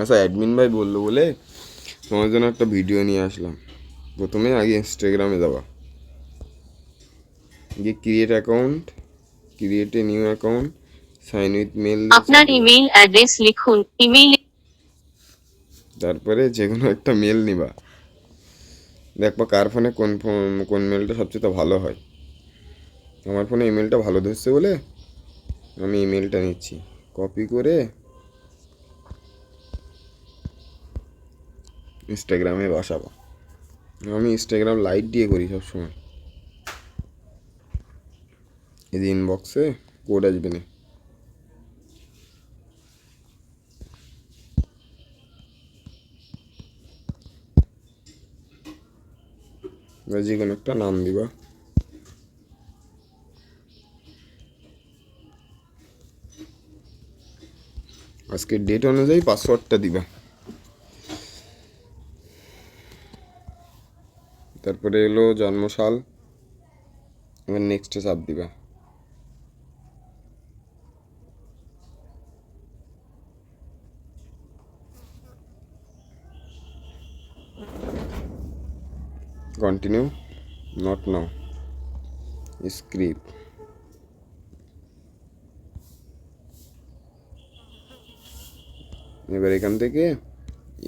আচ্ছা অ্যাডমিন ভাই বলল বলে তোমার জন্য একটা ভিডিও নিয়ে আসলাম। প্রথমে আগে ইনস্টাগ্রামে যাবা। গিয়ে create account create a new account sign with mail আপনার ইমেইল অ্যাড্রেস লিখুন। ইমেইল তারপরে যে কোনো একটা মেল নিবা। দেখবা কার ফোনে কোন ফোন কোন মেলটা সবচেয়ে ভালো হয়। আমার ফোনে ইমেলটা ভালো ধরছে বলে আমি ইমেলটা নিচ্ছি। কপি করে ইনস্টাগ্রামে বসাবো। আমি ইনস্টাগ্রাম লাইট দিয়ে করি সবসময়। এই যে ইনবক্সে কোড আসবে না। যে কোনো একটা নাম দিবা। আজকে ডেট অনুযায়ী পাসওয়ার্ডটা দিবা। তারপরে এলো জন্মসাল এবার নেক্সটে চাপ দিবা। কন্টিনিউ নট নাও স্ক্রিপ্ট এবার এখান থেকে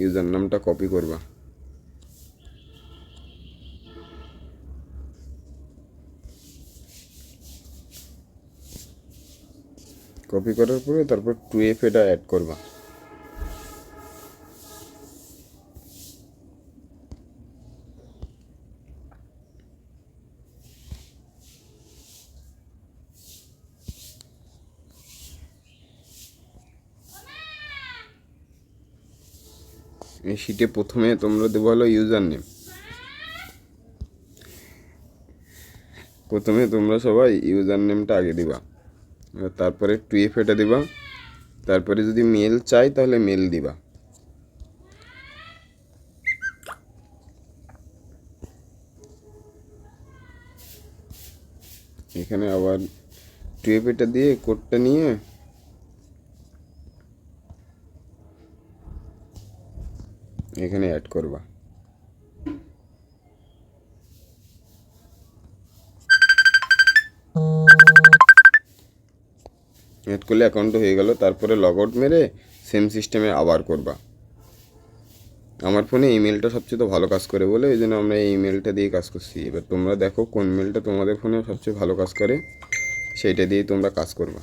ইউজার নামটা কপি করবা। কপি করার পরে তারপর টু এফ এটা অ্যাড করবা। এই শিটে প্রথমে তোমরা দেবো হলো ইউজার নেম প্রথমে তোমরা সবাই ইউজার নেমটা আগে দিবা। তারপরে টুয়েফ এটা দিবা। তারপরে যদি মেল চাই তাহলে মেল দিবা। এখানে আবার টুয়েফ এটা দিয়ে কোডটা নিয়ে এখানে অ্যাড করবা। অ্যাড করলে অ্যাকাউন্ট হয়ে গেল, তারপরে লগ আউট মেরে সেম সিস্টেমে আবার করবা। আমার ফোনে ইমেলটা সবচেয়ে তো ভালো কাজ করে বলে ওই জন্য আমরা এই ইমেলটা দিয়ে কাজ করছি। এবার তোমরা দেখো কোন মেলটা তোমাদের ফোনে সবচেয়ে ভালো কাজ করে, সেইটা দিয়ে তোমরা কাজ করবা।